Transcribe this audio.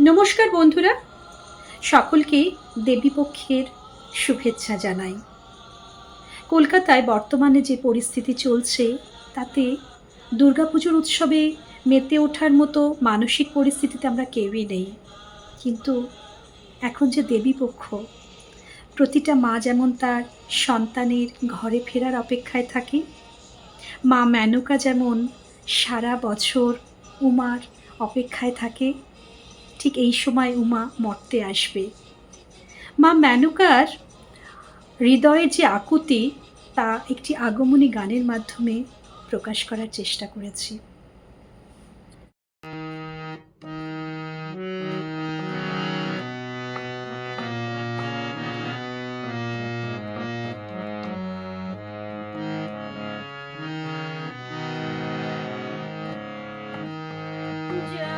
নমস্কার বন্ধুরা, সকলকে দেবীপক্ষের শুভেচ্ছা জানাই। কলকাতায় বর্তমানে যে পরিস্থিতি চলছে, তাতে দুর্গাপুজোর উৎসবে মেতে ওঠার মতো মানসিক পরিস্থিতিতে আমরা কেউই নেই। কিন্তু এখন যে দেবীপক্ষ, প্রতিটা মা যেমন তার সন্তানের ঘরে ফেরার অপেক্ষায় থাকে, মা মেনকা যেমন সারা বছর উমার অপেক্ষায় থাকে ঠিক এই সময় উমা মর্তে আসবে। মা মেনকার হৃদয়ের যে আকুতি, তা একটি আগমনী গানের মাধ্যমে প্রকাশ করার চেষ্টা করেছি। যাও